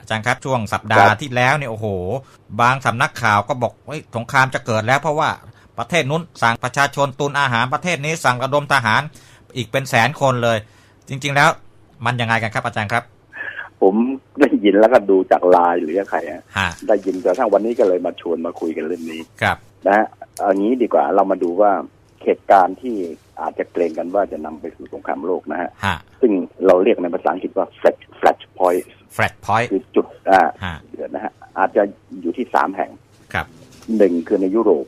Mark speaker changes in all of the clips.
Speaker 1: อาจารย์ครับช่วงสัปดาห์ที่แล้วเนี่ยโอ้โห บางสำนักข่าวก็บอกเฮ้ยสงครามจะเกิดแล้ว เพราะว่าประเทศนู้นสั่งประชาชนตุนอาหารประเทศนี้สั่งระดมทหารอีกเป็นแสนคนเลย จริง ๆ แล้วมันยังไงกันครับอาจารย์ครับ
Speaker 2: ผมได้ยินแล้วก็ดูจากไลน์หรือใครอะ
Speaker 1: ฮะ
Speaker 2: ได้ยินกระทั่งวันนี้ก็เลยมาชวนมาคุยกันเรื่องนี้
Speaker 1: ครับ
Speaker 2: นะฮะเอางี้ดีกว่าเรามาดูว่าเหตุการณ์ที่อาจจะเกรงกันว่าจะนำไปสู่สงครามโลกนะฮะ
Speaker 1: ฮะ
Speaker 2: ซึ่งเราเรียกในภาษาอังกฤษว่า flash flash point
Speaker 1: แฟลตพอยต์
Speaker 2: คือจุดอ่า
Speaker 1: ฮะ
Speaker 2: เดือนนะฮะอาจจะอยู่ที่สามแห่ง
Speaker 1: ครับ
Speaker 2: หนึ่งคือในยุโรป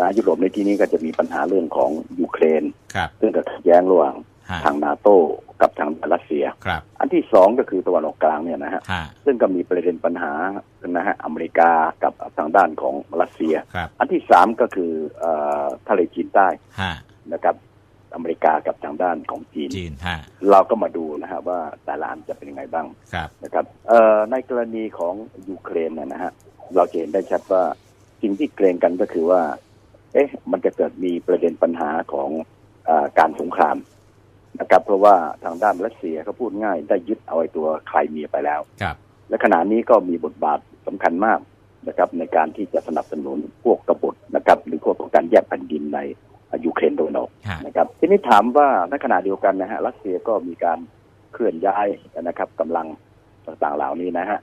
Speaker 2: นะยุโรปในที่นี้ก็จะมีปัญหาเรื่องของยูเครน
Speaker 1: ครับ
Speaker 2: ซึ่งก็ขัดแย้งระหว่าง
Speaker 1: ฮะ
Speaker 2: ทางนาโตกับทางรัสเซีย
Speaker 1: ครับ
Speaker 2: อันที่สองก็คือตะวันออกกลางเนี่ยนะฮะ
Speaker 1: ฮะ
Speaker 2: ซึ่งก็มีประเด็นปัญหานะฮะอเมริกากับทางด้านของรัสเซีย
Speaker 1: ครับ
Speaker 2: อันที่สามก็คือเอ่อทะเลจีนใต้
Speaker 1: ฮะ
Speaker 2: นะครับ อเมริกากับทางด้านของจีน
Speaker 1: จีนฮะ
Speaker 2: เราก็มาดูนะฮะว่าแต่ละอันจะเป็นยังไงบ้าง
Speaker 1: ครับ
Speaker 2: นะครับเอ่อในกรณีของยูเครนเนี่ยนะฮะเราจะเห็นได้ชัดว่าสิ่งที่เกรงกันก็คือว่า เอ๊ะ มันจะเกิดมีประเด็นปัญหาของเออการสงครามนะครับเพราะว่าทางด้านรัสเซียเขาพูดง่ายได้ยึดเอาไอ้ตัวไครเมียไปแล้ว
Speaker 1: ครับ
Speaker 2: และขณะนี้ก็มีบทบาทสำคัญมากนะครับ ในการที่จะสนับสนุนพวกกบฏนะครับ หรือพวกของการแยกแผ่นดินใน ยูเครนตะวันออก
Speaker 1: ฮะ
Speaker 2: นะครับทีนี้ถามว่าในขณะเดียวกันนะฮะรัสเซียก็มีการเคลื่อนย้ายนะครับกำลังต่างๆเหล่านี้นะฮะ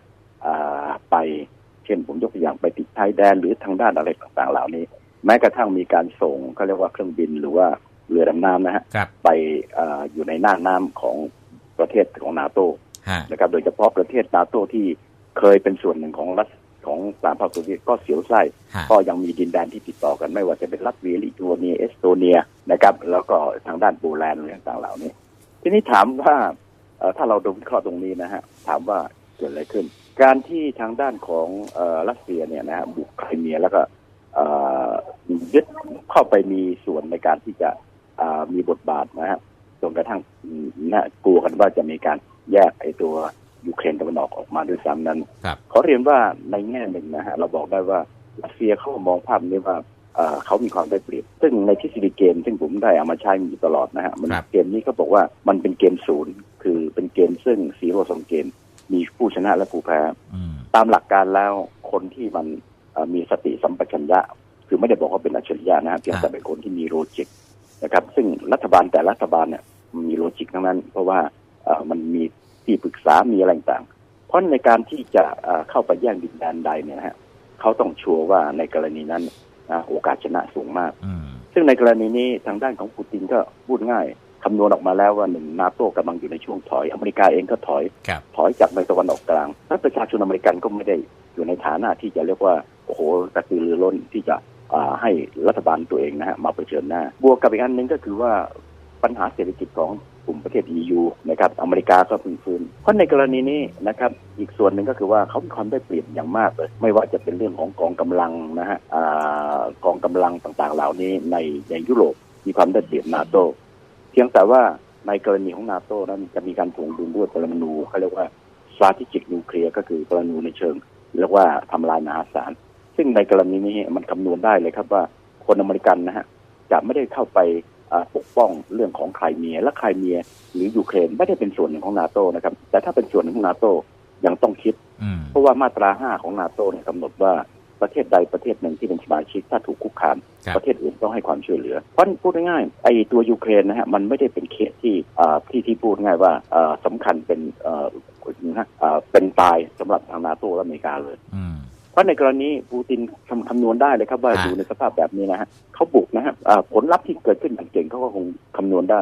Speaker 2: อ่าไปเช่นผมยกตัวอย่างไปติดชายแดนหรือทางด้านอะไรต่างๆเหล่านี้ แม้กระทั่งมีการส่งเขาเรียกว่าเครื่องบินหรือว่าเรือดำน้ำนะฮะ
Speaker 1: ครับ
Speaker 2: ไปอาอยู่ในหน้าน้ำของประเทศของนาโต
Speaker 1: ฮะ
Speaker 2: นะครับ โดยเฉพาะประเทศนาโตที่เคยเป็นส่วนหนึ่งของรัฐ ของสหภาพโซเวียตก็เสียวไส้
Speaker 1: ฮะ
Speaker 2: ก็ยังมีดินแดนที่ติดต่อกันไม่ว่าจะเป็นลัตเวียลิทัวเนียเอสโตเนียนะครับ แล้วก็ทางด้านโปแลนด์อะไรต่างๆเหล่านี้ ทีนี้ถามว่าเอ่อถ้าเราดูวิเคราะห์ตรงนี้นะฮะถามว่าเกิดอะไรขึ้น การที่ทางด้านของเออรัสเซียเนี่ยนะฮะบุกไครเมียแล้วก็เอ่อยึดเข้าไปมีส่วนในการที่จะอ่ามีบทบาทนะฮะจนกระทั่งอืมนะกลัวกันว่าจะมีการแยกไอ้ตัว ยูเครนตะวันออกออกมาด้วยซ้ำนั้น
Speaker 1: ครับ
Speaker 2: ขอเรียนว่าในแง่หนึ่งนะฮะเราบอกได้ว่ารัสเซียเขามองภาพนี้ว่าเอ่อเขามีความได้เปรียบ ซึ่งในทฤษฎีเกม ซึ่งผมได้เอามาใช้อยู่ตลอดนะฮะมัน
Speaker 1: ครับ
Speaker 2: เกมนี้เขาบอกว่ามันเป็นเกมศูนย์คือเป็นเกมซึ่งซีโร่สองเกม มีผู้ชนะและผู้แพ้
Speaker 1: อืม
Speaker 2: ตามหลักการแล้วคนที่มันเอ่อมีสติสัมปชัญญะ คือไม่ได้บอกว่าเป็นอัจฉริยะนะฮะเพียงแต่เป็นคนที่มีโลจิกนะครับ ซึ่งรัฐบาลแต่ละรัฐบาลเนี่ยมันมีโลจิกทั้งนั้น เพราะว่าเอ่อมันมี ที่ปรึกษามีอะไรต่างๆเพราะในการที่จะเอ่อเข้าไปแย่งดินแดนใดเนี่ยนะฮะเขาต้องชัวร์ว่าในกรณีนั้นนะโอกาสชนะสูงมาก
Speaker 1: อืม
Speaker 2: ซึ่งในกรณีนี้ทางด้านของปูตินก็พูดง่ายคำนวณออกมาแล้วว่าหนึ่งนาโต้กำลังอยู่ในช่วงถอย อเมริกาเองก็ถอย
Speaker 1: ครับ
Speaker 2: ถอยจากในตะวันออกกลางและประชาชนอเมริกันก็ไม่ได้อยู่ในฐานะที่จะเรียกว่าโอ้โหกระตือรือร้นที่จะอ่าให้รัฐบาลตัวเองนะฮะมาเผชิญหน้า บวกกับอีกอันหนึ่งก็คือว่าปัญหาเศรษฐกิจของ กลุ่มประเทศ EU นะครับอเมริกาก็พึ่งฟื้นเพราะในกรณีนี้นะครับอีกส่วนหนึ่งก็คือว่าเขามีความได้เปรียบอย่างมากเลย ไม่ว่าจะเป็นเรื่องของกองกำลังนะฮะกองกำลังต่างๆ เหล่านี้ในในยุโรปมีความได้เปรียบนาโตเพียงแต่ว่าในกรณีของนาโต้นั้นจะมีการถ่วงดุลด้วยปรมาณูเขาเรียกว่า strategic nuclear ก็คือปรมาณูในเชิงเรียกว่าทำลายมหาศาลซึ่งในกรณีนี้มันคำนวณได้เลยครับว่าคนอเมริกันนะฮะจะไม่ได้เข้าไป ปกป้องเรื่องของไครเมีย และไครเมีย หรือยูเครนไม่ได้เป็นส่วนหนึ่งของนาโต้นะครับ แต่ถ้าเป็นส่วนหนึ่งของนาโต้ยังต้องคิด
Speaker 1: อืม
Speaker 2: เพราะว่ามาตราห้าของนาโต้เนี่ยกำหนดว่าประเทศใดประเทศหนึ่งที่เป็นสมาชิกถ้าถูกคุกคาม
Speaker 1: ครับ
Speaker 2: ประเทศอื่นต้องให้ความช่วยเหลือ เพราะพูดง่ายๆไอ้ตัวยูเครนนะฮะมันไม่ได้เป็นเคสที่อ่าที่ที่พูดง่ายว่าอ่าสำคัญเป็นเอ่อนะฮะอ่าเป็นตายสำหรับทางนาโต้และอเมริกาเลย
Speaker 1: อืม
Speaker 2: เพ ราะในกรณีปูตินคำคำนวณได้เลยครับว่า
Speaker 1: อ่า
Speaker 2: อยู่ในสภาพแบบนี้นะฮะเขาบุกนะฮะอ่าผลลัพธ์ที่เกิดขึ้นอย่างเก่งเขาก็คงคำนวณได้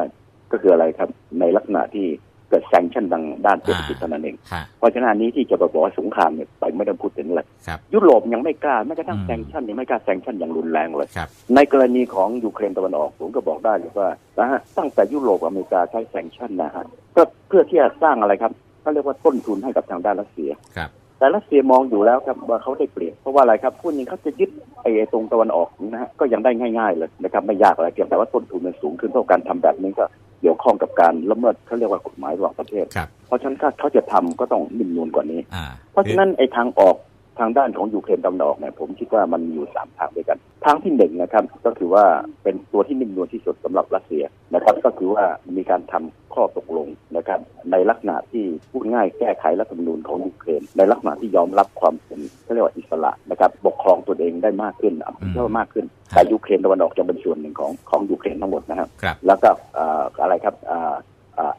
Speaker 2: ก็คืออะไรครับ ในลักษณะที่เกิดแซงชั่นทางด้านเศรษฐกิจเท่านั้นเอง
Speaker 1: ฮะ
Speaker 2: เพราะฉะนั้นอันนี้ที่จะบอกว่าสงครามเนี่ยไปไม่ต้องพูดถึงเลย
Speaker 1: ครับ
Speaker 2: ยุโรปยังไม่กล้าแม้กระทั่ง
Speaker 1: อืม
Speaker 2: แซงชั่นยังไม่กล้าแซงชั่นอย่างรุนแรงเลย
Speaker 1: ครับ
Speaker 2: ในกรณีของยูเครนตะวันออกผมก็บอกได้เลยว่านะฮะตั้งแต่ยุโรปอเมริกาใช้แซงชั่นนะฮะก็เพื่อที่จะสร้างอะไรครับเขาเรียกว่าต้นทุนให้กับทางด้านรัสเซีย
Speaker 1: ครับ
Speaker 2: แต่รัสเซียมองอยู่แล้วครับว่าเขาได้เปรียบเพราะว่าอะไรครับพูดจริงเขาจะยึดไอ้ตรงตะวันออกนะฮะก็ยังได้ง่ายๆเลยนะครับไม่ยากอะไรเพียงแต่ว่าต้นทุนมันสูงขึ้นเท่าการทำแบบนี้ก็เกี่ยวข้องกับการละเมิดเขาเรียกว่ากฎหมายระหว่างประเทศ
Speaker 1: ครับ
Speaker 2: เพราะฉะนั้นถ้าเขาจะทำก็ต้องนิ่มนวลกว่านี้
Speaker 1: อ่า
Speaker 2: เพราะฉะนั้นไอ้ทางออก ทางด้านของยูเครนตะวันออกเนี่ยผมคิดว่ามันมีอยู่สามทางด้วยกัน ทางที่หนึ่งนะครับ ก็คือว่าเป็นตัวที่นิ่มนวลที่สุดสำหรับรัสเซียนะครับ ก็คือว่ามีการทำข้อตกลงนะครับ ในลักษณะที่พูดง่ายแก้ไขรัฐธรรมนูญของยูเครน ในลักษณะที่ยอมรับความเป็นเขาเรียกว่าอิสระนะครับปกครองตนเองได้มากขึ้นอำนาจมากขึ้นแต่ยูเครนตะวันออกจะเป็นส่วนหนึ่งของของยูเครนทั้งหมดนะครับ
Speaker 1: ครับ
Speaker 2: แล้วก็เอ่ออะไรครับเอ่อเอ่อ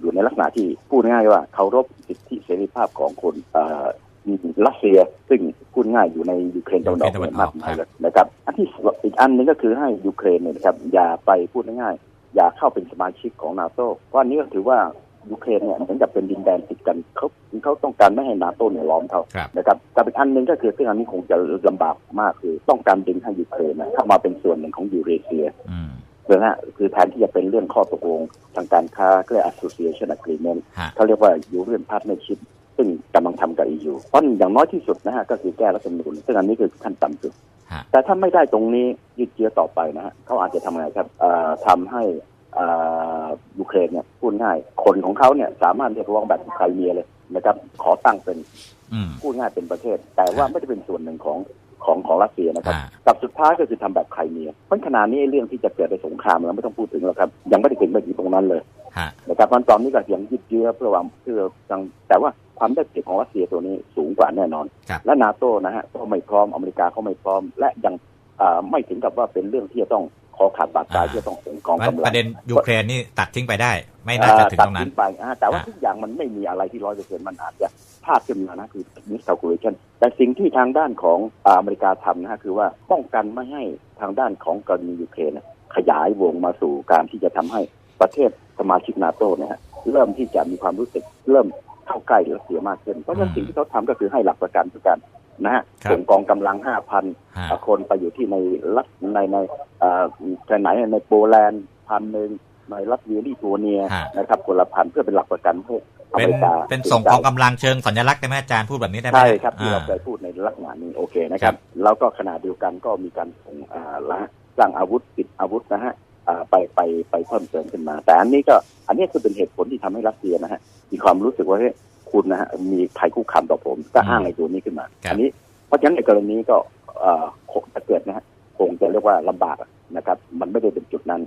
Speaker 2: อยู่ในลักษณะที่พูดง่ายๆว่าเคารพสิทธิเสรีภาพของคนเอ่อ รัสเซียซึ่งพูดง่ายอยู่ในยูเครนตะวันออก
Speaker 1: ยูเครนตะวันออก
Speaker 2: มากมายเลยนะครับ อันที่อีกอันหนึงก็คือให้ยูเครนเนี่ยนะครับอย่าไปพูดง่ายๆอย่าเข้าเป็นสมาชิกของนาโต้เพราะอันนี้ก็ถือว่ายูเครนเนี่ยเหมือนกับเป็นดินแดนติดกันเขาเขาต้องการไม่ให้นาโต้เนี่ยล้อมเขา
Speaker 1: ครับ
Speaker 2: นะครับแต่อีกอันหนึ่งก็คือซึ่งอันนี้คงจะลำบากมากคือต้องการดึงให้ยูเครนนะเข้ามาเป็นส่วนหนึ่งของยูเรเซีย
Speaker 1: อืม
Speaker 2: นะฮะคือแทนที่จะเป็นเรื่องข้อตกลงทางการค้าเรียก association agreement
Speaker 1: ฮะ
Speaker 2: เขาเรียกว่า European partnership ซึ่งกำลังทำกับ EU เพราะอย่างน้อยที่สุดนะฮะก็คือแก้รัฐธรรมนูญซึ่งอันนี้คือขั้นต่ำสุด
Speaker 1: ฮะ
Speaker 2: แต่ถ้าไม่ได้ตรงนี้ยืดเยื้อต่อไปนะฮะเขาอาจจะทำไงครับเอ่อทำให้เอ่อยูเครนเนี่ยพูดง่ายคนของเขาเนี่ยสามารถเรียกร้องแบบไครเมียเลยนะครับ ขอตั้งเป็น
Speaker 1: อืม
Speaker 2: พูดง่ายเป็นประเทศ แต่ว่าไม่ได้เป็นส่วนหนึ่งของของของรัสเซียนะครับ
Speaker 1: อ่า
Speaker 2: กับสุดท้ายก็คือทำแบบไครเมียเพราะขณะนี้เรื่องที่จะเกิดในสงครามเราไม่ต้องพูดถึงแล้วครับ ยังไม่ได้ถึงไปถึงตรงนั้นเลย
Speaker 1: ฮะ
Speaker 2: นะครับมันตอนนี้ก็ยังยืดเยื้อเพื่อวางเพื่อทางแต่ว่า ความได้เปรียบของรัสเซียตัวนี้สูงกว่าแน่นอน
Speaker 1: ครับ
Speaker 2: และนาโต้นะฮะก็ไม่พร้อมอเมริกาเขาไม่พร้อม และยังอ่าไม่ถึงกับว่าเป็นเรื่องที่จะต้องคอขาดบาดตายที่จะต้องส่งกอง
Speaker 1: เพราะ
Speaker 2: กำลัง
Speaker 1: ประเด็นยูเครนนี่ตัดทิ้งไปได้ ไม่น่าจะถึงตรงนั้น
Speaker 2: ตัดสิไปอ่าแต่ว่า
Speaker 1: อ่า
Speaker 2: ทุกอย่างมันไม่มีอะไรที่ร้อยเปอร์เซ็นต์มันอาจจะพลาดขึ้นมานะคือ miscalculation แต่สิ่งที่ทางด้านของอ่าอเมริกาทำนะฮะคือว่าป้องกันไม่ให้ทางด้านของกรณียูเครนเนี่ยขยายวงมาสู่การที่จะทำให้ประเทศสมาชิกนาโต้เนี่ยฮะเริ่มที่จะมีความรู้สึกเริ่ม เข้าใกล้รัสเซียมากขึ้น เพราะฉะนั้นสิ่งที่เขาทำก็คือให้หลักประกันทุกการนะฮะ
Speaker 1: ครับ
Speaker 2: ส่งกองกำลังห้าพัน
Speaker 1: ฮะ
Speaker 2: อ่าคนไปอยู่ที่ในรัฐในในเอ่อในไหนในโปแลนด์พันหนึ่งในรัฐเวียลิโทเนีย
Speaker 1: ฮะ
Speaker 2: นะครับคนละพันเพื่อเป็นหลักประกันให้อ
Speaker 1: เป็
Speaker 2: เม
Speaker 1: น
Speaker 2: ริกา
Speaker 1: เป็นส่งกองกำลังเชิงสัญลักษณ์ได้ไหมอาจารย์พูดแบบนี้ได้ไหม
Speaker 2: ใช่ครับที่
Speaker 1: อ่า
Speaker 2: เราเคยพูดในลักษณะนี้โอเคนะค
Speaker 1: ครั
Speaker 2: รับบแล้วก็ขณะเดียวกันก็มีการส่งอ่าละสร้างอาวุธติดอาวุธนะฮะอ่า ไปไปไปเพิ่มเติมขึ้นมา แต่อันนี้ก็อันนี้คือเป็นเหตุผลที่ทำให้รัสเซียนะฮะมีความรู้สึกว่าเฮ้ยคุณนะฮะมีภัยคุกคามต่อผม ก็อ้างในตัวนี้ขึ้นมา
Speaker 1: ครับ
Speaker 2: อันี้เพราะฉะนั้นในกรณีก็เอ่อคงจะเกิดนะฮะคงจะเรียกว่าลำบากนะครับ มันไม่ได้เป็นจุดนั้น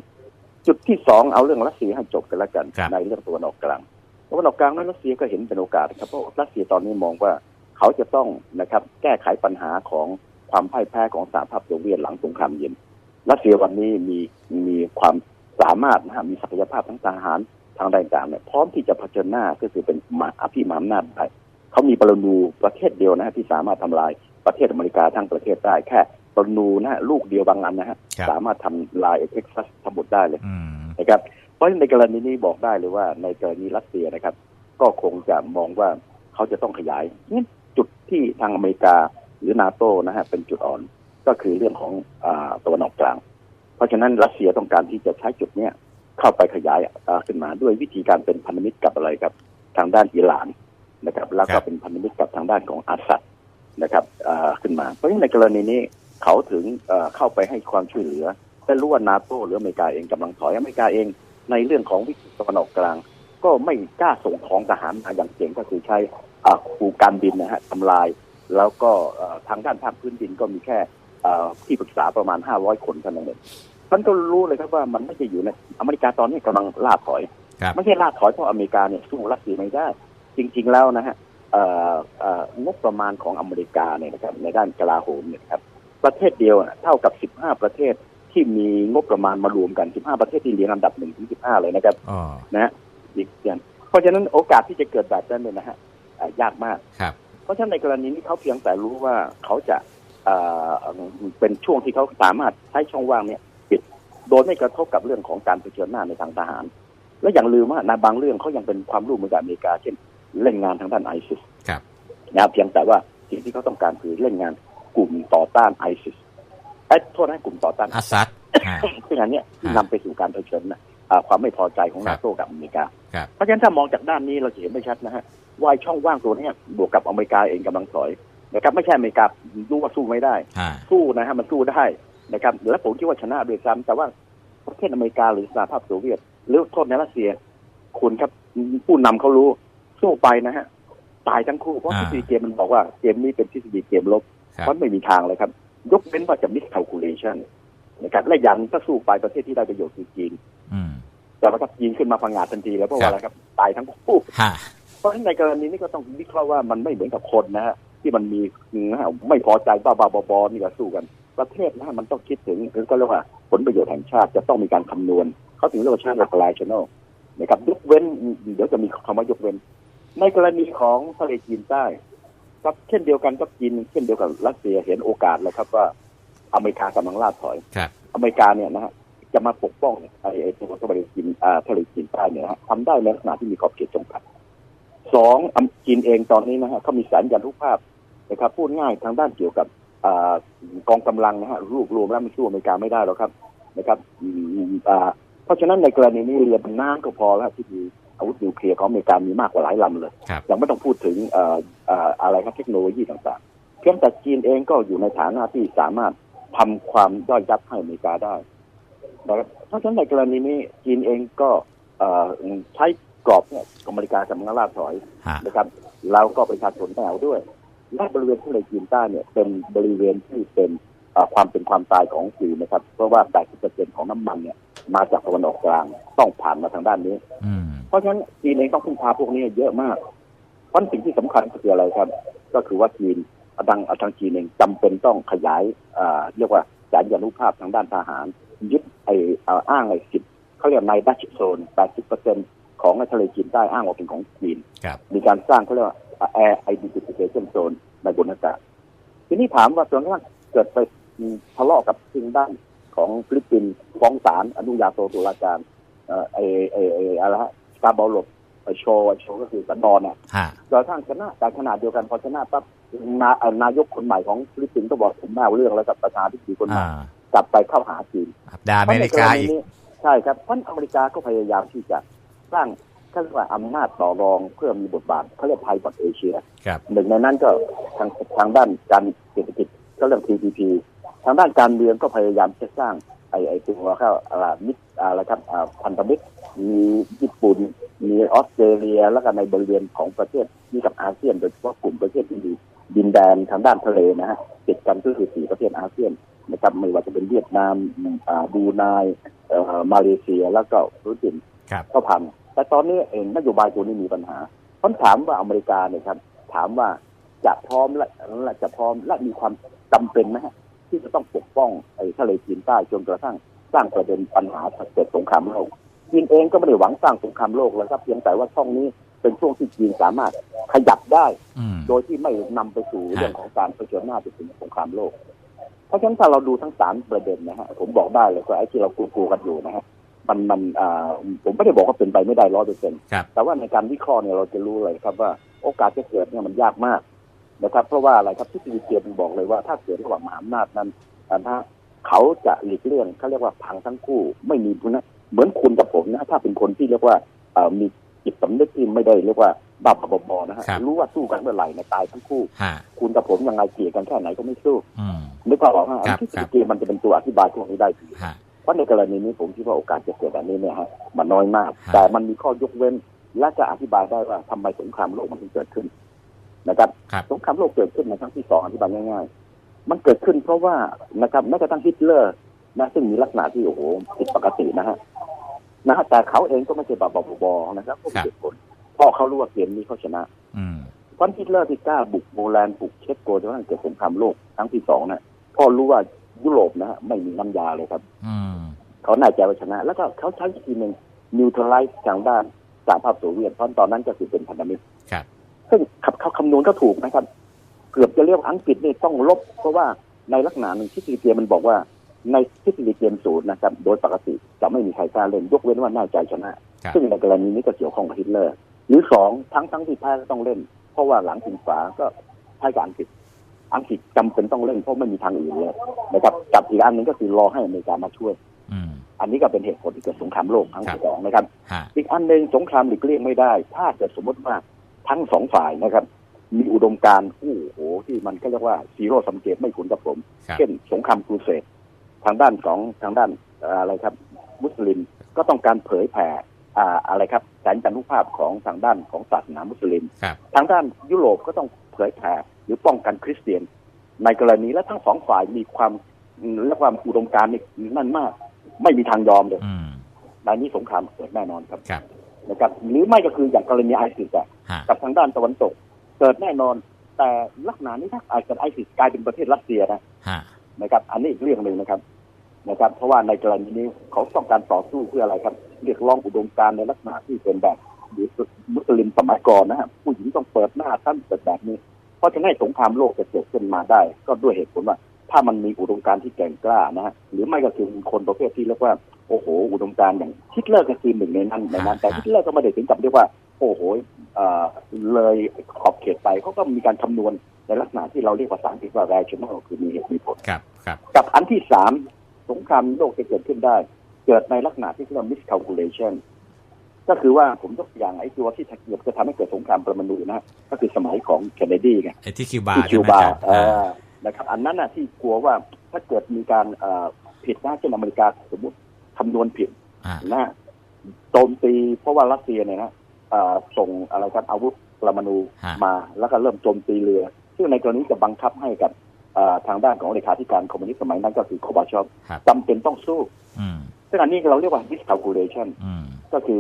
Speaker 2: จุดที่สองเอาเรื่องรัสเซียให้จบกันแล้วกัน
Speaker 1: ครับ
Speaker 2: ในเรื่องตัวนออกกลางตัวนออกกลางนั้นรัสเซียก็เห็นเป็นโอกาสนะครับเพราะรัสเซียตอนนี้มองว่าเขาจะต้องนะครับแก้ไขปัญหาของความพ่ายแพ้ของสหภาพโซเวียตหลังสงครามเย็น รัสเซียวันนี้มีมีความสามารถนะฮะมีศักยภาพทั้งทหารทางใดต่างๆเนี่ยพร้อมที่จะเผชิญหน้าก็คือเป็นมหาอภิมหาอำนาจได้เขามีปรนูประเทศเดียวนะฮะที่สามารถทำลายประเทศอเมริกาทั้งประเทศได้แค่ปรนูนะฮะลูกเดียวบางอันนะฮะ
Speaker 1: ครับ
Speaker 2: สามารถทำลายเท็กซัสทั้งหมดได้เลย
Speaker 1: อืม
Speaker 2: นะครับเพราะฉะนั้นในกรณีนี้บอกได้เลยว่า ในกรณีรัสเซียนะครับ ก็คงจะมองว่าเขาจะต้องขยายงั้นจุดที่ทางอเมริกาหรือนาโตนะฮะเป็นจุดอ่อน ก็คือเรื่องของอาตะวันออกกลาง เพราะฉะนั้นรัสเซียต้องการที่จะใช้จุดเนี้ยเข้าไปขยายอ่าขึ้นมาด้วยวิธีการเป็นพันธมิตรกับอะไรครับ ทางด้านอิหร่านนะครับ แล้ว
Speaker 1: ครั
Speaker 2: ก็
Speaker 1: บ
Speaker 2: เป็นพันธมิตรกับทางด้านของอาสัดนะครับอ่าขึ้นมา เพราะฉะนั้นในกรณีนี้เขาถึงเอ่อเข้าไปให้ความช่วยเหลือแต่รู้ว่านาโตหรืออเมริกาเองกำลังถอยอเมริกาเองในเรื่องของวิกฤตตะวันออกกลาง ก็ไม่กล้าส่งของทหารมาอย่างเจ๋งก็คือใช้อ่าคูการบินนะฮะทำลาย แล้วก็เอ่อทางด้านภาคพื้นดินก็มีแค่เอ่อ ที่ปรึกษาประมาณ 500 คนเท่านั้นเองท่านก็รู้เลยครับว่ามันไม่ใช่อยู่ในอเมริกาตอนนี้กำลังล่าถอย
Speaker 1: ครับ
Speaker 2: ไม่ใช่ล่าถอยเพราะอเมริกาเนี่ยสู้รัสเซียไม่ได้ จริง ๆแล้วนะฮะเอ่อเอ่องบประมาณของอเมริกาเนี่ยนะครับในด้านกลาโหมเนี่ยนะครับประเทศเดียวน่ะเท่ากับ 15 ประเทศที่มีงบประมาณมารวมกัน 15 ประเทศที่เรียงลำดับ1ถึง15 เลยนะครับ
Speaker 1: อ๋อ
Speaker 2: นะฮะอีกอย่างเพราะฉะนั้นโอกาสที่จะเกิดแบบนั้นเนี่ยนะฮะเอ่อยากมาก
Speaker 1: ครับ
Speaker 2: เพราะฉะนั้นในกรณีนี้เขาเพียงแต่รู้ว่าเขาจะ เอ่อเป็นช่วงที่เขาสามารถใช้ช่องว่างเนี่ยปิดโดยไม่กระทบกับเรื่องของการเผชิญหน้าในทางทหาร และอย่างลืมว่าในบางเรื่องเขายังเป็นความร่วมมือกับอเมริกา เช่นเล่นงานทางด้านไอซิส
Speaker 1: ครับ
Speaker 2: นะเพียงแต่ว่าสิ่งที่เขาต้องการคือเล่นงานกลุ่มต่อต้านไอซิสเอ้ยโทษนะกลุ่มต่อต้าน
Speaker 1: อาซัดอ่า
Speaker 2: ซึ่งอันเนี้ย
Speaker 1: ฮะ
Speaker 2: นำไปสู่การเผชิญนะอ่าความไม่พอใจของ
Speaker 1: ครั
Speaker 2: นา
Speaker 1: บ
Speaker 2: โต้กับอเมริกา
Speaker 1: ครับ
Speaker 2: เพราะฉะนั้นถ้ามองจากด้านนี้เราจะเห็นไม่ชัดนะฮะว่าไอ้ช่องว่างตัวเนี้ยบวกกับอเมริกาเองกำลังถอย นะครับไม่ใช่อเมริการู้ว่าสู้ไม่ได้
Speaker 1: อ่า
Speaker 2: สู้นะฮะมันสู้ได้นะครับและผมคิดว่าชนะโดวยซ้ำแต่ว่าประเทศอเมริกาหรือสหภาพโซเวียต หรือโทษในรัสเซีย คุณครับผู้นำเขารู้สู้ไปนะฮะตายทั้งคู่เพราะ
Speaker 1: อ่า
Speaker 2: ทฤษฎีเกมมันบอกว่าเกมนี้เป็นทฤษฎีเกมลบ
Speaker 1: ครับ
Speaker 2: เพราะไม่มีทางเลยครับ ยกเว้นว่าจะ miscalculation นะครับและยันถ้าสู้ไปประเทศที่ได้ประโยชน์คือจีน
Speaker 1: อืม
Speaker 2: แต่ว่าถ้าจีนขึ้นมาพังงาดทันทีแล้วเพราะ
Speaker 1: ครั
Speaker 2: ว่า
Speaker 1: บ
Speaker 2: อะไรครับ ตายทั้งคู่
Speaker 1: ฮะ
Speaker 2: เพราะฉะนั้นในกรณีนี้ก็ต้องวิเคราะห์ว่ามันไม่เหมือนกับคนนะฮะ ที่มันมีนะฮะไม่พอใจบ้าบ้าๆบอๆนี่ก็สู้กัน ประเทศนะฮะมันต้องคิดถึงคือก็เรียกว่าผลประโยชน์แห่งชาติจะต้องมีการคำนวณเขาถึงเรียกว่าชาติ rational นะครับยกเว้นเดี๋ยวจะมีคำว่ายกเว้น ในกรณีของทะเลจีนใต้ครับเช่นเดียวกันกับจีนเช่นเดียวกับรัสเซียเห็นโอกาสแล้วครับว่า อเมริกากำลังล่าถอย
Speaker 1: ครับ
Speaker 2: อเมริกาเนี่ยนะฮะจะมาปกป้องไอ้ไอ้ตัวทะเลจีนอ่าทะเลจีนใต้เนี่ยนะฮะทำได้ในลักษณะที่มีขอบเขตจำกัดสองอำจีนเองตอนนี้นะฮะเขามีแสนยานุภาพ นะครับพูดง่ายทางด้านเกี่ยวกับอ่ากองกำลังนะฮะรวบรวมแล้วมันสู้อเมริกาไม่ได้หรอกครับนะครับอืมอ่าเพราะฉะนั้นในกรณีนี้เรือบนน้ำก็พอแล้วที่มีอาวุธนิวเคลียร์ของอเมริกามีมากกว่าหลายลำเลย
Speaker 1: ครับ
Speaker 2: ยังไม่ต้องพูดถึงเอ่อเอ่ออะไรครับเทคโนโลยีต่างๆ เพียงแต่จีนเองก็อยู่ในฐานะที่สามารถทำความย่อยยับให้อเมริกาได้นะครับเพราะฉะนั้นในกรณีนี้จีนเองก็เอ่อใช้กรอบเนี่ยอเมริกากำลังล่าถอย
Speaker 1: ฮะ
Speaker 2: นะครับแล้วก็ประชาชนแนวด้วย และบริเวณทะเลจีนใต้เนี่ยเป็นบริเวณที่เป็นเอ่อความเป็นความตายของจีนนะครับ เพราะว่า 80%ของน้ำมันเนี่ยมาจากตะวันออกกลางต้องผ่านมาทางด้านนี้
Speaker 1: อืม
Speaker 2: เพราะฉะนั้นจีนเองต้องพึ่งพาพวกนี้เยอะมาก เพราะสิ่งที่สำคัญก็คืออะไรครับ ก็คือว่าจีนทางทางจีนเองจำเป็นต้องขยายอ่าเรียกว่าแสนยานุภาพทางด้านทหาร ยึดไอ้อ่าอ้างไอ้สิบเขาเรียกในดัชโซน 80%ของทะเลจีนใต้อ้างว่าเป็นของจีน
Speaker 1: ครับ
Speaker 2: มีการสร้างเขาเรียกว่า air identification zone ในบนอากาศทีนี้ถามว่าจนกระทั่งเกิดไปทะเลาะกับทางด้านของฟิลิปปินส์ฟ้องศาลอนุญาโตตุลาการเอ่อไอไอไออะไรฮะกาบอลลบไอโชว์ไอโชว์ก็คือสันดอนอะ
Speaker 1: ฮะ
Speaker 2: กระทั่งชนะแต่ขนาดเดียวกันพอชนะปั๊บนาเอ่อนายกคนใหม่ของฟิลิปปินส์ก็บอกผมไม่เอาเรื่องแล้วกับประธานาธิบดีคนใหม่
Speaker 1: อ่า
Speaker 2: กลับไปเข้าหาจีน
Speaker 1: อับดาอเมริกาอีก
Speaker 2: ใช่ครับเพราะอเมริกาก็พยายามที่จะสร้าง เขาเรียกว่าอำนาจต่อรองเพื่อมีบทบาทเขาเรียกไทยบัตเอเชีย
Speaker 1: ครับ
Speaker 2: หนึ่งในนั้นก็ทางทางด้านการเศรษฐกิจก็เรื่อง TPP ทางด้านการเมืองก็พยายามจะสร้างไอ้ไอ้ตัวเขาอะไรมิตรอะไรครับอ่าพันธมิตรมีญี่ปุ่นมีออสเตรเลีย แล้วก็ในบริเวณของประเทศนี่กับอาเซียนโดยเฉพาะกลุ่มประเทศที่มีดินแดนทางด้านทะเลนะฮะติดกันก็คือสี่ประเทศอาเซียนนะครับไม่ว่าจะเป็นเวียดนามอ่าบรูไนเอ่อมาเลเซียแล้วก็ฟิลิปปินส์
Speaker 1: ครับ
Speaker 2: ก็พัน แต่ตอนนี้เองนโยบายตัวนี้มีปัญหาผมถามว่าอเมริกาเนี่ยครับ ถามว่าจะพร้อมและและจะพร้อมและมีความจำเป็นนะฮะที่จะต้องปกป้องไอ้ทะเลจีนใต้จนกระทั่งสร้างประเด็นปัญหาเกิดสงครามโลกจีนเองก็ไม่ได้หวังสร้างสงครามโลกแล้วครับเพียงแต่ว่าช่องนี้เป็นช่วงที่จีนสามารถขยับได้
Speaker 1: อืม
Speaker 2: โดยที่ไม่นำไปสู่เรื่องของการเผชิญหน้าไปถึงสงครามโลก เพราะฉะนั้นถ้าเราดูทั้งสามประเด็นนะฮะผมบอกได้เลยว่าไอ้ที่เรากลัวๆกันอยู่นะฮะ มันมันอ่าผมไม่ได้บอกว่าเป็นไปไม่ได้ร้อยเปอร์เซ็นต์
Speaker 1: ครับ
Speaker 2: แต่ว่าในการวิเคราะห์เนี่ยเราจะรู้เลยครับว่าโอกาสจะเกิดเนี่ยมันยากมากนะครับ เพราะว่าอะไรครับที่ซีเกียมันบอกเลยว่าถ้าเกิดระหว่างมหาอำนาจนั้นอ่าถ้าเขาจะหลีกเลี่ยงเขาเรียกว่าพังทั้งคู่ ไม่มีคุณนะเหมือนคุณกับผมนะถ้าเป็นคนที่เรียกว่าเอ่อมีจิตสำนึกที่ไม่ได้เรียกว่าบ้าๆบอๆนะฮะ
Speaker 1: ครับ
Speaker 2: รู้ว่าสู้กันเมื่อไหร่เนยตายทั้งคู่
Speaker 1: ฮะ
Speaker 2: คุณกับผมยังไงเกลียดกันแค่ไหนก็ไม่สู้
Speaker 1: อืม
Speaker 2: นึกภาพออกฮะ
Speaker 1: ครับ
Speaker 2: ที่
Speaker 1: ครับ
Speaker 2: เกมมันจะเป็นตัวอธิบายพวกนี้ได้ดี
Speaker 1: ฮะ
Speaker 2: เพ ราะในกรณีนี้ผมคิดว่าโอกาสจะเกิดแบบนี้เนี่ยฮะมันน้อยมาก
Speaker 1: ฮะ
Speaker 2: แต่มันมีข้อยกเว้น และจะอธิบายได้ว่าทำไมสงครามโลกมันถึงเกิดขึ้นนะครับ
Speaker 1: ครับ
Speaker 2: สงครามโลกเกิดขึ้นในครั้งที่สองอธิบายง่าย ๆ มันเกิดขึ้นเพราะว่านะครับแม้กระทั่งฮิตเลอร์นะซึ่งมีลักษณะที่โอ้โหผิดปกตินะฮะนะฮะแต่เขาเองก็ไม่ใช่บาบอบอๆนะครับก็มีเหตุผลเพราะเขารู้ว่าเกมนี้เขาชนะ
Speaker 1: อืม
Speaker 2: เพราะฮิตเลอร์ที่กล้าบุกโปแลนด์บุกเช็กโกจนกระทั่งเกิดสงครามโลกครั้งที่สองนะเพราะรู้ว่า ยุโรปนะฮะไม่มีน้ำยาเลยครับ
Speaker 1: อืม
Speaker 2: เขาน่าจะว่าชนะ แล้วก็เขาใช้วิธีหนึ่งนิวทรไลซ์ทางด้านสหภาพโซเวียตเพราะตอนนั้นก็คือเป็นพันธมิตร
Speaker 1: ครับ
Speaker 2: ซึ่งเขาเขาคำนวณก็ถูกนะครับ เกือบจะเรียกว่าอังกฤษนี่ต้องลบ เพราะว่าในลักษณะหนึ่งทฤษฎีเกมมันบอกว่าในทฤษฎีเกมศูนย์นะครับ โดยปกติจะไม่มีใครกล้าเล่นยกเว้นว่าน่าใจชนะ
Speaker 1: ครับ
Speaker 2: ซึ่งในกรณีนี้ก็เกี่ยวข้องกับฮิตเลอร์ หรือสองทั้งทั้งที่แพ้ก็ต้องเล่น เพราะว่าหลังถึงฝาก็แพ้กับอังกฤษ อังกฤษจำเป็นต้องเล่นเพราะไม่มีทางอื่นเลยนะครับกับอีกอันหนึ่งก็คือรอให้อเมริกามาช่วย
Speaker 1: อืม
Speaker 2: อันนี้ก็เป็นเหตุผลที่เกิดสงครามโลกครั้งที่สองนะครับ
Speaker 1: ฮะ
Speaker 2: อีกอันหนึ่งสงครามหลีกเลี่ยงไม่ได้ ถ้าเกิดสมมติว่าทั้งสองฝ่ายนะครับ มีอุดมการณ์โอ้โหที่มันก็เรียกว่าซีโร่สังเกตไม่ขุนกับผม
Speaker 1: ครับ
Speaker 2: เช่นสงครามครูเสดทางด้านของทางด้านเอ่ออะไรครับ มุสลิมก็ต้องการเผยแผ่อ่าอะไรครับแสนจันทุภาพของทางด้านของศาสนามุสลิม
Speaker 1: ครับ
Speaker 2: ทางด้านยุโรปก็ต้องเผยแผ่ห รือป้องกันคริสเตียน ในกรณีและทั้งสองฝ่ายมีความเรียกว่าอุดมการณ์นี่นั่นมาก ไม่มีทางยอมเลย
Speaker 1: อืม
Speaker 2: ในนี้สงครามเกิดแน่นอนครับ
Speaker 1: ครับ
Speaker 2: นะครับหรือไม่ก็คืออย่างกรณีไอซิสอะ
Speaker 1: ฮะ
Speaker 2: กับทางด้านตะวันตก เกิดแน่นอน แต่ลักษณะนี้ถ้าอาจจะไอซิสกลายเป็นประเทศรัสเซียนะ
Speaker 1: ฮะ
Speaker 2: นะครับ อันนี้อีกเรื่องหนึ่งนะครับนะครับ เพราะว่าในกรณีนี้เขาต้องการต่อสู้เพื่ออะไรครับ เรียกร้องอุดมการณ์ในลักษณะที่เป็นแบบมุสลิมสมัยก่อนนะฮะผู้หญิงต้องเปิดหน้าท่านเปิดแบบนี้ เพราะฉะนั้นสงครามโลกจะเกิดขึ้นมาได้ ก็ด้วยเหตุผลว่า ถ้ามันมีอุดมการณ์ที่แกร่งกล้านะฮะหรือไม่ก็คือคนประเภทที่เรียกว่าโอ้โห อุดมการณ์อย่างฮิตเลอร์ก็คือหนึ่งในนั้นในนั้น แต่ฮิตเลอร์ก็ไม่ได้ถึงกับเรียกว่า โอ้โหเอ่อเลยขอบเขตไปเขาก็มีการคำนวณในลักษณะที่เราเรียกภาษาอังกฤษว่า rational คือมีเหตุมีผล
Speaker 1: ครับครับ
Speaker 2: กับอันที่สามสงครามโลกจะเกิดขึ้นได้ เกิดในลักษณะที่เรียกว่า miscalculation ก็คือว่าผมยกตัวอย่างไอ้ตัวที่เกือบจะทำให้เกิดสงครามปรมาณูนะฮะก็คือสมัยของเคนเนดีไง
Speaker 1: ไอ้ที่คิวบา
Speaker 2: ที่คิ
Speaker 1: ใช่
Speaker 2: ว
Speaker 1: ไหม
Speaker 2: บา
Speaker 1: อาจารย์
Speaker 2: เอ
Speaker 1: อ่า
Speaker 2: อนะครับ อันนั้นน่ะที่กลัวว่าถ้าเกิดมีการเอ่อผิดนะเช่นอเมริกาสมมติคำนวณผิด
Speaker 1: อ่า
Speaker 2: นะโจมตีเพราะว่ารัสเซียเนี่ยนะเอ่อส่งอะไรกันอาวุธปรมาณู
Speaker 1: ฮะ
Speaker 2: มาแล้วก็เริ่มโจมตีเรือ ซึ่งในกรณีจะบังคับให้กับเอ่อทางด้านของเลขาธิการคอมมิวนิสต์สมัยนั้นก็คือโคบาชอฟ
Speaker 1: ครับ
Speaker 2: จำเป็นต้องสู้
Speaker 1: อืม
Speaker 2: ซึ่งอันนี้เราเรียกว่า miscalculation
Speaker 1: อืม
Speaker 2: ก็คือ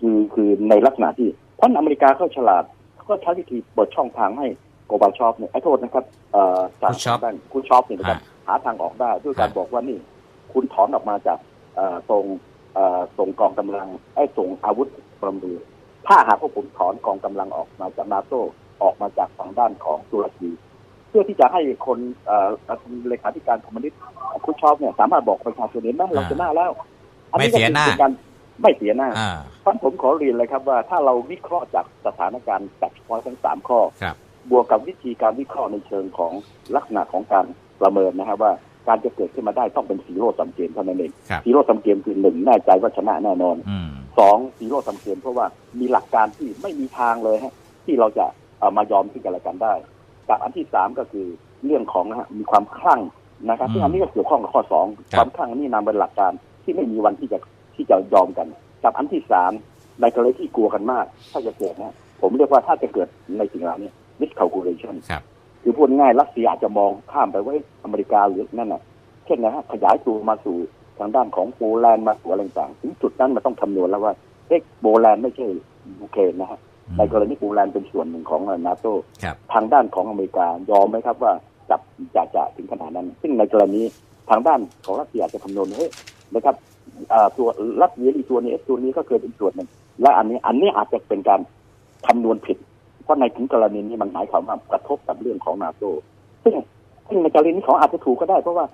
Speaker 2: คือคือในลักษณะที่เพราะอเมริกาเขาฉลาดเขาก็ใช้วิธีเปิดช่องทางให้โกบาชอฟเนี่ยไอ้โทษนะครับเอ่อจาก
Speaker 1: คูชอฟ
Speaker 2: ด้านคูชอฟเนี่ยนะครับ
Speaker 1: ฮะ
Speaker 2: หาทางออกได้ด้วยการ
Speaker 1: ฮะ
Speaker 2: บอกว่านี่ คุณถอนออกมาจากเอ่อตรงเอ่อส่งกองกำลังไอ้ส่งอาวุธปรมาณูถ้าหากว่าผมถอนกองกำลังออกมาจากนาโตออกมาจากฝั่งด้านของตุรกีเพื่อที่จะให้คนเอ่อเลขาธิการคอมมิวนิสต์คูชอฟเนี่ยสามารถบอกประชาชนเห็นไหมเราชนะแล้วอั
Speaker 1: ไม่เสียหน้า
Speaker 2: ก็คือป็การ ไม่เสียหน้า
Speaker 1: อ่า
Speaker 2: ท่านผมขอเรียนเลยครับว่าถ้าเราวิเคราะห์จากสถานการณ์จากพอยทั้งสามข้อ
Speaker 1: ครับ
Speaker 2: บวกกับวิธีการวิเคราะห์ในเชิงของลักษณะของการประเมินนะครับว่าการจะเกิดขึ้นมาได้ต้องเป็นซีโร่ซัมเกมเท่านั้นเอง
Speaker 1: ครับ
Speaker 2: ซีโร่ซัมเกมคือหนึ่งแน่ใจว่าชนะแน่นอน
Speaker 1: อืม
Speaker 2: สองซีโร่ซัมเกมเพราะว่ามีหลักการที่ไม่มีทางเลยฮะที่เราจะเอ่อมายอมที่กันและกันได้กับอันที่สามก็คือเรื่องของนะฮะมีความคลั่งนะครับ
Speaker 1: อืม
Speaker 2: ซึ่งอันนี้ก็เกี่ยวข้องกับข้อสอง
Speaker 1: ครับ
Speaker 2: ความคลั่งนี่นำเป็นหลักการที่ไม่มีวันที่จะ ที่จะยอมกัน กับอันที่สามในกรณีที่กลัวกันมาก ถ้าจะเกิดนะผมเรียกว่าถ้าจะเกิดในสิ่งเหล่านี้ miscalculation
Speaker 1: ครับ
Speaker 2: คือพูดง่ายรัสเซียอาจจะมองข้ามไปว่าเอ้ยอเมริกาหรือนั่นน่ะเช่นนะฮะขยายตัวมาสู่ทางด้านของโปแลนด์มาสู่อะไรต่างๆถึงจุดนั้นมันต้องคำนวณแล้วว่าเอ๊ะโปแลนด์ไม่ใช่ยูเครนนะฮะในกรณีโปแลนด์เป็นส่วนหนึ่งของนาโต
Speaker 1: ครับ
Speaker 2: ทางด้านของอเมริกายอมไหมครับว่าจับจะจะถึงขนาดนั้น ซึ่งในกรณีทางด้านของรัสเซียอาจจะคำนวณว่าเฮ้ยนะครับอ่า ตัวรัสเซียอีกตัวนี้เอสตัวนี้ก็เคยเป็นส่วนหนึ่ง และอันนี้อันนี้อาจจะเป็นการคำนวณผิด เพราะในถึงกรณีนี้มันหมายความว่ากระทบกับเรื่องของนาโตซึ่งซึ่งในกรณีนี้เขาอาจจะถูกก็ได้เพราะว่า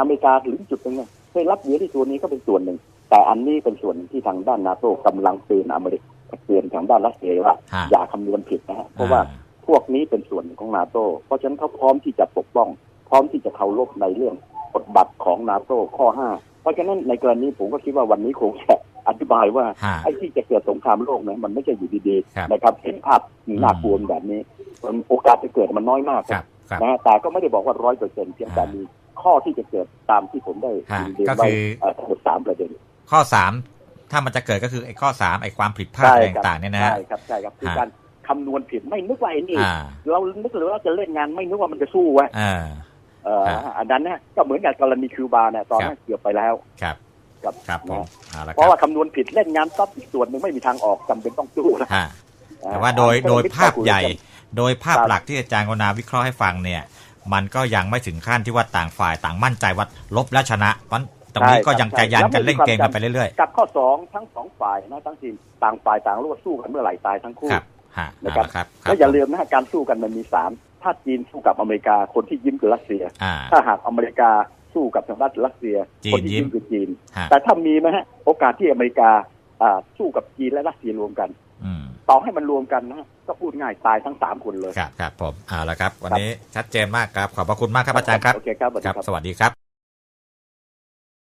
Speaker 2: อเมริกาถึงจุดหนึ่งเนี่ยเฮ้ยรัสเซียที่ตัวนี้ก็เป็นส่วนหนึ่ง แต่อันนี้เป็นส่วนหนึ่งที่ทางด้านนาโตกำลังเตือนอเมริกาเตือนทางด้านรัสเซียว่า
Speaker 1: ฮะ
Speaker 2: อย่าคำนวณผิดนะฮะเพราะว่า
Speaker 1: อ่
Speaker 2: พวกนี้เป็นส่วนหนึ่งของนาโตเพราะฉะนั้นเขาพร้อมที่จะปกป้อง พร้อมที่จะเคารพในเรื่องกฎบัตรของนาโตข้อ5เพ ราะฉะนั้นในกรณีผมก็คิดว่าวันนี้คงจะอธิบายว่า
Speaker 1: ฮะ
Speaker 2: ไอ้ที่จะเกิดสงครามโลกเนี่ยมันไม่ใช่อยู่ดี
Speaker 1: ครับ
Speaker 2: ๆนะครับเห็นภาพน่ากลัวแบบนี้มันโอกาสจะเกิดมันน้อยมาก
Speaker 1: ครับครับ
Speaker 2: นะฮะแต่ก็ไม่ได้บอกว่าร้อยเปอร์เซ็นต์เพียงแต่
Speaker 1: ฮะ
Speaker 2: มีข้อที่จะเกิดตามที่ผมได้
Speaker 1: ฮะ
Speaker 2: เรียน
Speaker 1: ก็
Speaker 2: ไว้
Speaker 1: คือ
Speaker 2: เอ่อทั้งหมดสามประเด็น
Speaker 1: ข้อสามถ้ามันจะเกิดก็คือไอ้ข้อสามไอ้ความผิดพลาดอะไรต่างๆเนี่ยนะฮะ
Speaker 2: ใช่ครับใช่ครับคือ
Speaker 1: ฮะ
Speaker 2: การคำนวณผิดไม่นึกว่าไอ้นี่
Speaker 1: อ่า
Speaker 2: เรานึกเลยว่าจะเล่นงานไม่นึกว่ามันจะสู้ไว้
Speaker 1: อ่า
Speaker 2: เอ่อ
Speaker 1: ฮะ
Speaker 2: อันนั้นเนี่ยก็เหมือนกับกรณีคิวบาเนี่ยตอนนั้นเกือบไปแล้ว
Speaker 1: ครับ
Speaker 2: กับ
Speaker 1: ครับผม
Speaker 2: นะ
Speaker 1: เอาละ
Speaker 2: เพ
Speaker 1: ครั
Speaker 2: ราะ
Speaker 1: บ
Speaker 2: ว่าคำนวณผิดเล่นงานซับอีกส่วนหนึ่งไม่มีทางออกจำเป็นต้องสู้นะ
Speaker 1: ฮะแต่ว่าโดย
Speaker 2: อ่
Speaker 1: โดยภาพใหญ่
Speaker 2: ก็คือ
Speaker 1: โดยภาพ
Speaker 2: ครับ
Speaker 1: หลักที่อาจารย์กนาวิเคราะห์ให้ฟังเนี่ย มันก็ยังไม่ถึงขั้นที่ว่าต่างฝ่ายต่างมั่นใจว่าลบและชนะเพราะตรงนี้ก็ยังจะยันกันเล่นเกมกันไปเรื่อย
Speaker 2: กับข้อสองทั้งสองฝ่ายนะทั้งทีมต่างฝ่ายต่างรู้ว่าสู้กันเมื่อไหร่ตายทั้ง
Speaker 1: ๆ
Speaker 2: คู่
Speaker 1: ครับฮะ
Speaker 2: นะ
Speaker 1: เอา
Speaker 2: ครับ
Speaker 1: ละครับ
Speaker 2: แล้วอย่าลืมนะฮะการสู้กันมันมีสาม ถ้าจีนสู้กับอเมริกาคนที่ยิ้มคือรัสเซีย
Speaker 1: อ่า
Speaker 2: ถ้าหากอเมริกาสู้กับทางด้านรัสเซีย
Speaker 1: จีน
Speaker 2: คนที่
Speaker 1: ยิ้
Speaker 2: ยิ้
Speaker 1: ม
Speaker 2: มคือจีน
Speaker 1: ฮะ
Speaker 2: แต่ถ้ามีไหมฮะโอกาสที่อเมริกาอ่าสู้กับจีนและรัสเซียรวมกัน
Speaker 1: อืม
Speaker 2: ต่อให้มันรวมกันนะฮะก็พูดง่ายตายทั้งสามคนเลย
Speaker 1: ครับครับผมเอาละครับ วันนี้ชัดเจนมากครับ ขอบพระคุณมากครับอาจารย์ครับ
Speaker 2: โอเคครับสวัสดี
Speaker 1: ครับ
Speaker 2: ครับ
Speaker 1: สวัสดีครับ